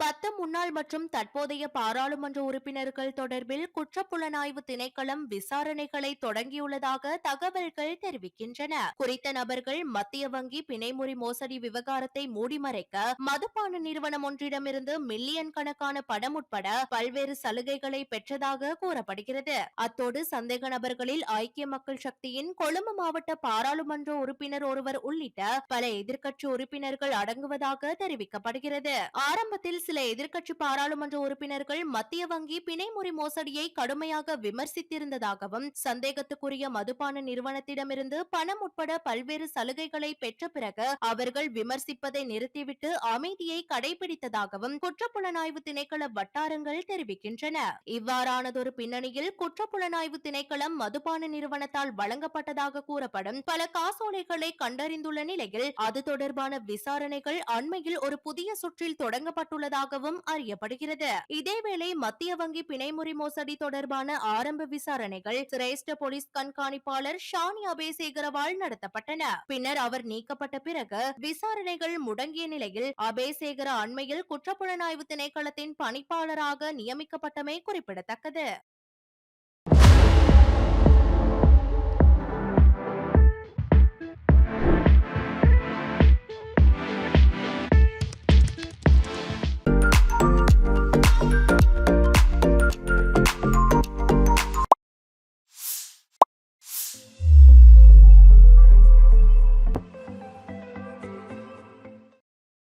பத்து முன்னாள் மற்றும் தற்போதைய பாராளுமன்ற உறுப்பினர்கள் தொடர்பில் குற்றப்புலனாய்வு திணைக்களம் விசாரணைகளை தொடங்கியுள்ளதாக தகவல்கள் தெரிவிக்கின்றன. குறித்த நபர்கள் மத்திய வங்கி பிணைமுறி மோசடி விவகாரத்தை மூடிமறைக்க மதுபான நிறுவனம் ஒன்றிடமிருந்து மில்லியன் கணக்கான பணம் உட்பட பல்வேறு சலுகைகளை பெற்றதாக கூறப்படுகிறது. அத்தோடு சந்தேக நபர்களில் ஐக்கிய மக்கள் சக்தியின் கொழும்பு மாவட்ட பாராளுமன்ற உறுப்பினர் ஒருவர் உள்ளிட்ட பல எதிர்க்கட்சி உறுப்பினர்கள் அடங்குவதாக தெரிவிக்கப்படுகிறது. ஆரம்பத்தில் சில எதிர்க்கட்சி பாராளுமன்ற உறுப்பினர்கள் மத்திய வங்கி பிணைமுறை மோசடியை கடுமையாக விமர்சித்திருந்ததாகவும் சந்தேகத்துக்குரிய மதுபான நிறுவனத்திடமிருந்து பணம் உட்பட பல்வேறு சலுகைகளை பெற்ற பிறகு அவர்கள் விமர்சிப்பதை நிறுத்திவிட்டு அமைதியை கடைபிடித்ததாகவும் குற்றப்புலனாய்வு திணைக்கள வட்டாரங்கள் தெரிவிக்கின்றன. இவ்வாறானதொரு பின்னணியில் குற்றப்புலனாய்வு திணைக்களம் மதுபான நிறுவனத்தால் வழங்கப்பட்டதாக கூறப்படும் பல காசோலைகளை கண்டறிந்துள்ள நிலையில் அது தொடர்பான விசாரணைகள் அண்மையில் ஒரு புதிய சுற்றில் தொடங்கப்பட்டுள்ளதாக இருப்பதாகவும் அறியப்படுகிறது. இதேவேளை மத்திய வங்கி பிணைமுறி மோசடி தொடர்பான ஆரம்ப விசாரணைகள் சிரேஷ்ட போலீஸ் கண்காணிப்பாளர் ஷானி அபேசேகரவால் நடத்தப்பட்டன. பின்னர் அவர் நீக்கப்பட்ட பிறகு விசாரணைகள் முடங்கிய நிலையில் அபேசேகர அண்மையில் குற்றப்புலனாய்வு திணைக்களத்தின் பணிப்பாளராக நியமிக்கப்பட்டமை குறிப்பிடத்தக்கது.